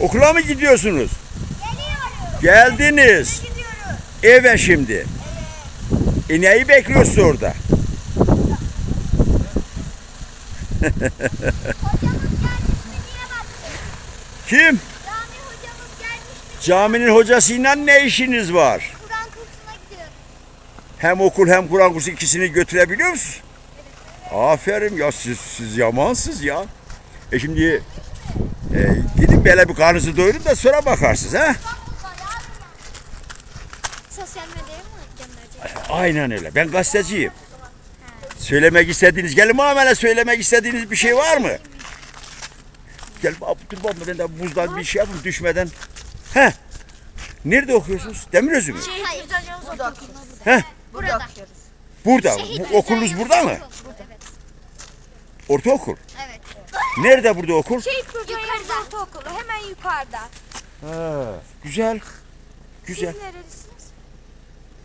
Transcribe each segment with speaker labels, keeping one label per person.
Speaker 1: Okula mı gidiyorsunuz?
Speaker 2: Geliyorum.
Speaker 1: Geldiniz.
Speaker 2: Gidiyorum.
Speaker 1: Eve şimdi. E neyi bekliyorsun orada? Kim? Caminin hocasıyla ne işiniz var?
Speaker 2: Kur'an kursuna gidiyoruz.
Speaker 1: Hem okul hem Kur'an kursu ikisini götürebiliyor musunuz? Aferin ya siz, siz yamansız ya. E şimdi e, gidin böyle bir karnınızı doyurun da sonra bakarsınız ha.
Speaker 2: Sosyal medyaya mı gönderecek?
Speaker 1: Aynen öyle. Ben gazeteciyim. Söylemek istediğiniz, gelin muamele söylemek istediğiniz bir şey var mı? Gel dur baba ben de buzdan bir şey yapayım düşmeden. He. Nerede okuyorsunuz? Demirözü mü?
Speaker 2: Hayır.
Speaker 3: Burada.
Speaker 1: He.
Speaker 2: Burada.
Speaker 1: Burada. Bu, okulunuz burada mı?
Speaker 2: Evet.
Speaker 1: Ortaokul. Nerede burada okul?
Speaker 3: Burcu
Speaker 2: Yukarıda.
Speaker 3: Ortaokulu hemen yukarıda.
Speaker 1: Ha, güzel. Güzel.
Speaker 3: Siz nerelisiniz?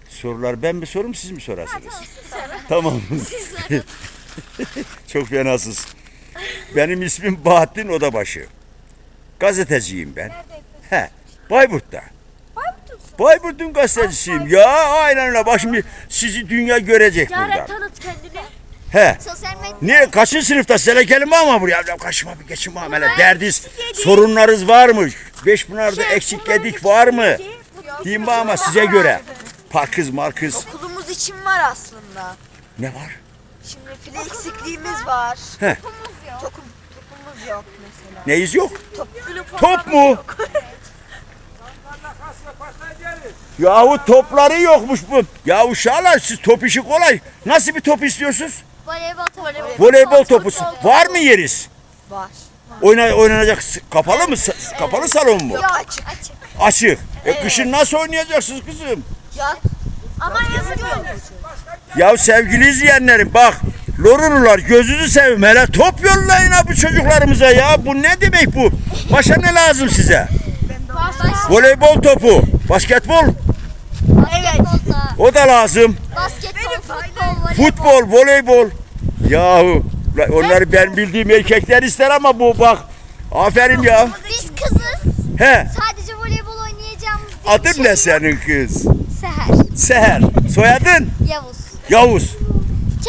Speaker 1: Sorular ben mi sorum siz mi sorarsınız? Tamam. Çok fenasız. Benim ismim Bahattin Odabaşı. Gazeteciyim ben.
Speaker 3: Nerede yapıyorsunuz?
Speaker 1: He. Bayburt'ta.
Speaker 3: Bayburt'un
Speaker 1: gazetecisiyim. Ya aynen öyle. Bak şimdi sizi dünya görecek buradan. He.
Speaker 2: Sosyal medya.
Speaker 1: Ne kaçıncı sınıfta size gelin ama buraya ya kaçma bir geçin muamele derdiz sorunlarınız var mı? Beşpınar'da eksik gedik var mı? Diyeyim bana ama size göre. Parkız markız
Speaker 3: Okulumuz için var aslında.
Speaker 1: ne var?
Speaker 3: Şimdi file eksikliğimiz var.
Speaker 1: He.
Speaker 3: Tokum, topumuz yok mesela.
Speaker 1: Neyiz yok?
Speaker 3: Top, böyle
Speaker 1: Top mu? Yahu topları yokmuş bu. Ya uşağlar siz top işi kolay. Nasıl bir top istiyorsunuz?
Speaker 2: Voleybol topu.
Speaker 1: Voleybol topu. Var mı yeriz?
Speaker 3: var.
Speaker 1: Oyna, oynanacak kapalı mı? Kapalı salon mu?
Speaker 3: Yok açık.
Speaker 2: Açık.
Speaker 1: Açık. E kışın nasıl oynayacaksınız kızım?
Speaker 3: Ya. Ama yazın yok.
Speaker 1: Ya sevgili izleyenlerim bak Lorulular gözünüzü seveyim hele top yollayın ha bu çocuklarımıza ya. Bu ne demek bu? Başka ne lazım size? Voleybol topu, basketbol
Speaker 2: Basketbol da.
Speaker 1: o da lazım.
Speaker 2: Basketbol, futbol, voleybol.
Speaker 1: Futbol, voleybol. Yahu la- onları ben bildiğim erkekler ister ama bu bak. Aferin ya.
Speaker 2: Biz kızız.
Speaker 1: He.
Speaker 2: Sadece voleybol oynayacağımız diye bir
Speaker 1: Adın
Speaker 2: şey
Speaker 1: ne
Speaker 2: yok.
Speaker 1: senin kız?
Speaker 2: Seher.
Speaker 1: Seher. Soyadın?
Speaker 2: Yavuz.
Speaker 1: Yavuz.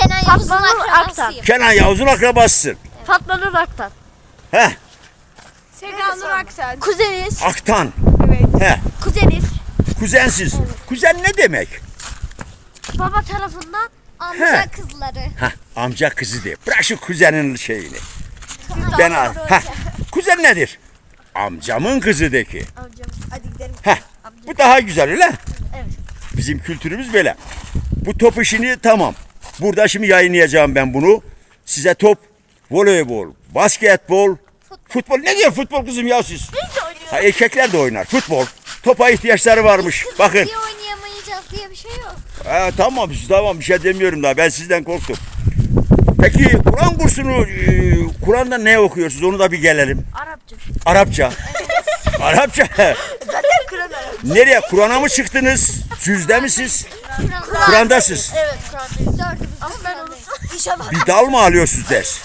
Speaker 2: Kenan Yavuz'un
Speaker 3: Fatma Nur
Speaker 2: akrabasıyım.
Speaker 1: Kenan Yavuz'un akrabasısın.
Speaker 3: Fatma Nur Aktan.
Speaker 1: He.
Speaker 3: Seda Nur Aktan. Kuzeniz.
Speaker 1: Aktan.
Speaker 3: Evet.
Speaker 1: He.
Speaker 3: Kuzeniz.
Speaker 1: Kuzensiz. Kuzen ne demek?
Speaker 3: Baba tarafından
Speaker 2: Amca
Speaker 1: He.
Speaker 2: kızları.
Speaker 1: Hah, amca kızı diye. Bırak şu kuzenin şeyini. Ben al. Hah, kuzen nedir? Amcamın kızı de ki.
Speaker 3: amcam. Hadi gidelim.
Speaker 1: Heh, bu daha güzel öyle.
Speaker 3: Evet.
Speaker 1: Bizim kültürümüz böyle. Bu top işini tamam. Burada şimdi yayınlayacağım ben bunu. Size top, voleybol, basketbol, futbol. Ne diyor futbol kızım ya siz? Ha, erkekler de oynar futbol. Topa ihtiyaçları varmış. Bakın.
Speaker 2: Diye bir şey yok.
Speaker 1: Ha, tamam tamam bir şey demiyorum daha. Ben sizden korktum. Peki Kur'an kursunu, e, Kur'an'da ne okuyorsunuz? Onu da bir gelelim.
Speaker 3: Arapça.
Speaker 1: Arapça. Arapça.
Speaker 3: Zaten Kur'an Arapça.
Speaker 1: Nereye? Kur'an'a mı çıktınız? Cüzde mi siz?
Speaker 2: Kur'an.
Speaker 1: Kur'an'dasınız.
Speaker 3: Evet Kur'an'dayız. Ama ben unuttum. İnşallah.
Speaker 1: Bir dal mı alıyorsunuz ders?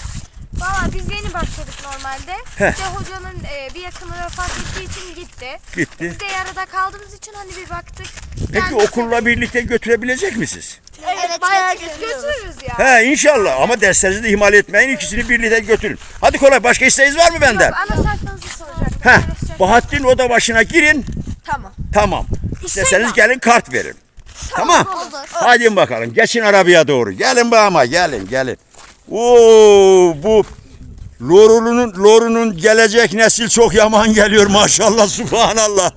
Speaker 4: Valla biz yeni başladık normalde.
Speaker 1: Heh.
Speaker 4: İşte hocanın e, bir yakını vefat ettiği için gitti.
Speaker 1: Gitti.
Speaker 4: Biz de yarıda kaldığımız için hani bir baktık.
Speaker 1: Peki
Speaker 4: Geldik.
Speaker 1: okulla birlikte götürebilecek misiniz?
Speaker 2: Evet,
Speaker 3: bayağı
Speaker 2: getiriyoruz.
Speaker 4: Götürürüz ya.
Speaker 1: He inşallah ama derslerinizi de ihmal etmeyin. İkisini birlikte götürün. Hadi kolay başka isteğiniz var mı benden?
Speaker 4: Ana sayfanızı soracak.
Speaker 1: He Bahattin oda başına girin.
Speaker 3: Tamam.
Speaker 1: Tamam. İsterseniz gelin kart verin. Tamam.
Speaker 2: Olur.
Speaker 1: Hadi bakalım geçin arabaya doğru. Gelin be ama gelin gelin. Oo bu Lorunun Lorunun gelecek nesil çok yaman geliyor maşallah subhanallah.